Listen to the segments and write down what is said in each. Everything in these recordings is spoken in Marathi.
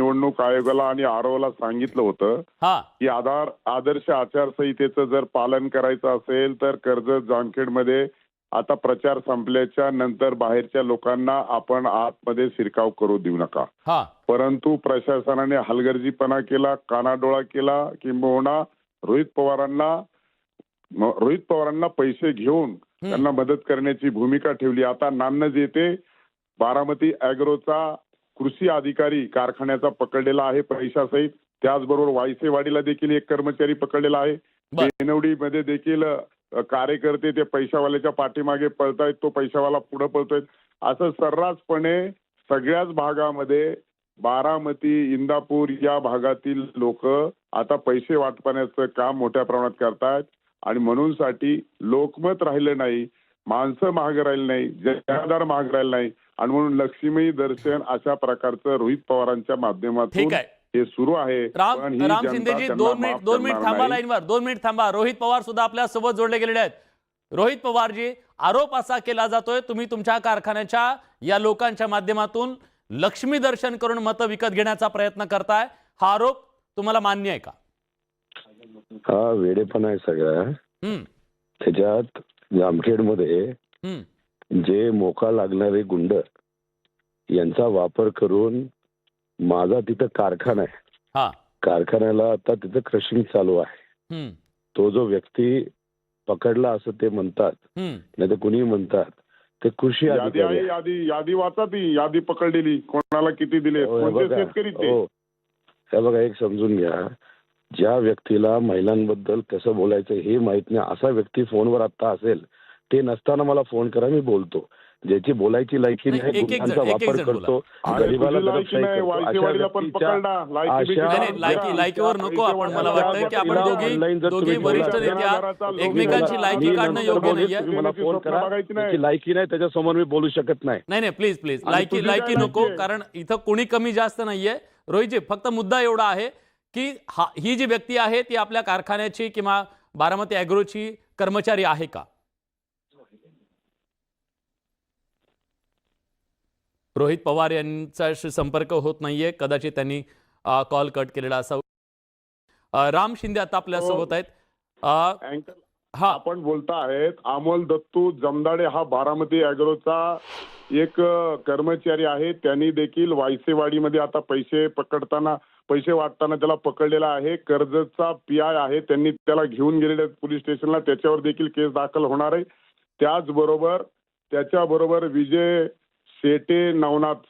निवडणूक आयोगाला आणि आरोला सांगितलं होतं हा. की आधार आदर्श आचारसंहितेचं जर पालन करायचं असेल तर कर्जत जामखेडमध्ये आता प्रचार संपल्याच्या नंतर बाहेरच्या लोकांना आपण आतमध्ये शिरकाव करू देऊ नका. हा. परंतु प्रशासनाने हलगर्जीपणा केला कानाडोळा केला किंबहुना रोहित पवारांना रोहित पवारांना पैसे घेऊन त्यांना मदत करण्याची भूमिका ठेवली. आता नान्नज येथे बारामती अॅग्रोचा कृषी अधिकारी कारखान्याचा पकडलेला आहे पैशासहित. त्याचबरोबर वायसेवाडीला देखील एक कर्मचारी पकडलेला आहे. बेनवडीमध्ये देखील कार्यकर्ते ते पैशावाल्याच्या पाठीमागे पळतायत तो पैशावाला पुढे पळतोय असं सर्रासपणे सगळ्याच भागामध्ये बारामती इंदापूर या भागातील लोक आता पैसे वाटपाण्याचं काम मोठ्या प्रमाणात करतायत. आणि म्हणून साठी लोकमत राहिलं नाही. माणसं महाग राहिली नाही जनाधार महाग राहिला नाही. आणि म्हणून लक्ष्मी दर्शन अशा प्रकारचं रोहित पवारांच्या माध्यमातून ठीक आहे. हे सुरू आहे. राम राम शिंदेजी दोन मिनिट दोन मिनिट थांबा. लाईनवर दोन मिनिट थांबा. रोहित पवार सुद्धा आपल्यासोबत जोडले गेलेले आहेत. रोहित पवारजी आरोप असा केला जातोय तुम्ही तुमच्या कारखान्याच्या या लोकांच्या माध्यमातून लक्ष्मी दर्शन करून मतं विकत घेण्याचा प्रयत्न करताय. हा आरोप तुम्हाला मान्य आहे का? हा वेडेपणा आहे सगळा. हम्म, त्याच्यात जामखेडमध्ये जे मोका लागणारे गुंड यांचा वापर करून माझा तिथं कारखाना आहे. हा. कारखान्याला आता तिथं क्रशिंग चालू आहे. तो जो व्यक्ती पकडला असं ते म्हणतात. नाही तर कुणी म्हणतात ते कृषी यादी आहे. यादी यादी वाचा ती यादी पकडलेली. कोणाला किती दिले हो, शेतकरी ते. हे बघा एक समजून घ्या. ज्या व्यक्तीला महिलांबद्दल कसं बोलायचं हे माहीत नाही असा व्यक्ती फोनवर आता असेल ते नसताना मला फोन करा मी बोलतो ज्याची बोलायची लायकी नाही, गुन्ह्यांचा वापर. करतो गरिबाला लायकीवर नको आपण मला वाटतं की आपण. दोघी वरिष्ठ एकमेकांची लायकी काढणं योग्य नाहीये मला फोन करा. त्याची लायकी नाही त्याच्यासमोर मी बोलू शकत नाही नाही नाही प्लीज प्लीज लायकी लायकी नको? कारण इथं कोणी कमी जास्त नाहीये रोहितजी फक्त मुद्दा एवढा आहे की हा ही जी व्यक्ती आहे ती आपल्या कारखान्याची किंवा बारामती अॅग्रोची कर्मचारी आहे का? रोहित पवार यांच्याशी संपर्क होत नाहीये. कदाचित त्यांनी कॉल कट केलेला असावा. राम शिंदे आता आपल्यासोबत आहेत. अ, अँकर हा. आपण बोलता आहेत अमोल दत्तू जमदाडे हा बारामती अॅग्रोचा एक कर्मचारी आहे त्यांनी देखील वायसेवाडीमध्ये आता पैसे पकडताना पैसे वाटताना त्याला पकडलेला आहे. कर्जतचा पी आय आहे त्यांनी त्याला घेऊन गेलेले पोलीस स्टेशनला. त्याच्यावर देखील केस दाखल होणार आहे. त्याचबरोबर त्याच्याबरोबर विजय शेटे नवनाथ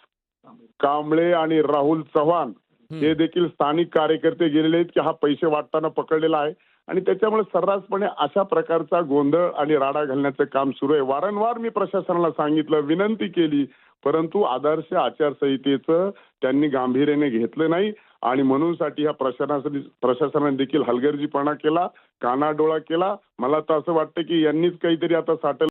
कांबळे आणि राहुल चव्हाण हे देखील स्थानिक कार्यकर्ते गेलेले आहेत की हा पैसे वाटताना पकडलेला आहे. आणि त्याच्यामुळे सर्रासपणे अशा प्रकारचा गोंधळ आणि राडा घालण्याचं काम सुरू आहे. वारंवार मी प्रशासनाला सांगितलं विनंती केली परंतु आदर्श आचारसंहितेचं त्यांनी गांभीर्याने घेतलं नाही आणि म्हणूनसाठी ह्या प्रशासनासाठी प्रशासनाने देखील हलगर्जीपणा केला कानाडोळा केला. मला तर असं वाटतं की यांनीच काहीतरी आता साठल